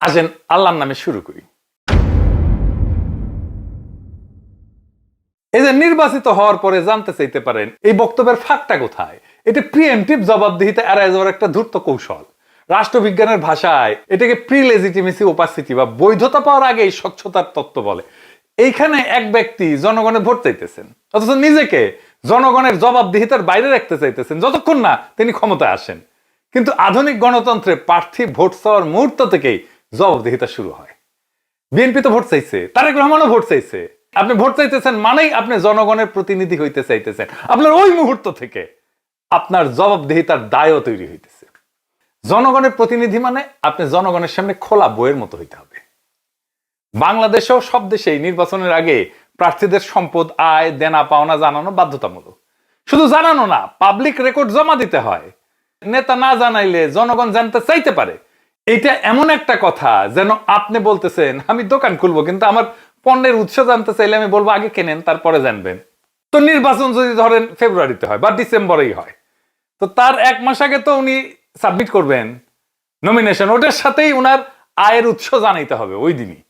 আসেন আল্লাহর নামে শুরু করি। এই যে নির্বাচিত হওয়ার পরে জানতে চাইতে পারেন, এই বক্তব্যের ফাঁকটা কোথায়? এটা প্রিএমটিভ জবাবদিহিতা এড়ায় যাওয়ার একটা ধূর্ত কৌশল। রাষ্ট্রবিজ্ঞানের ভাষায় এটাকে প্রি লেজিটিমেসি ওপাসিটি বা বৈধতা পাওয়ার আগেই স্বচ্ছতার তত্ত্ব বলে। এইখানে এক ব্যক্তি জনগণের ভোট চাইতেছেন, অথচ নিজেকে জনগণের জবাবদিহিতার বাইরে রাখতে চাইতেছেন, যতক্ষণ না তিনি ক্ষমতায় আসেন। কিন্তু আধুনিক গণতন্ত্রে প্রার্থী ভোট চাওয়ার মুহূর্ত থেকেই জবাবদিহিতা শুরু হয়। বিএনপি তো ভোট চাইছে, তারেক রহমানও ভোট চাইছে। আপনি ভোট চাইতেছেন মানেই আপনি জনগণের প্রতিনিধি হইতে চাইতেছেন। আপনার ওই মুহূর্ত থেকে আপনার জবাবদিহিতার দায়ও তৈরি হইতেছে। জনগণের প্রতিনিধি মানে আপনি জনগণের সামনে খোলা বইয়ের মতো হইতে হবে। বাংলাদেশেও সব দেশেই নির্বাচনের আগে প্রার্থীদের সম্পদ, আয়, দেনা, পাওনা জানানো বাধ্যতামূলক। শুধু জানানো না পাবলিক রেকর্ড জমা দিতে হয়। নেতা না জানাইলে জনগণ জানতে চাইতে পারে। এটা এমন একটা কথা যেন আপনি বলতেছেন, আমি দোকান খুলবো, কিন্তু আমার পণ্যের উৎস জানতে চাইলে আমি বলব, আগে কেনেন, তারপরে জানবেন। তো নির্বাচন যদি ধরেন ফেব্রুয়ারিতে হয় বা ডিসেম্বরেই হয়, তো তার এক মাস আগে তো উনি সাবমিট করবেন নমিনেশন, ওটার সাথেই উনার আয়ের উৎস জানাইতে হবে ওই দিনই।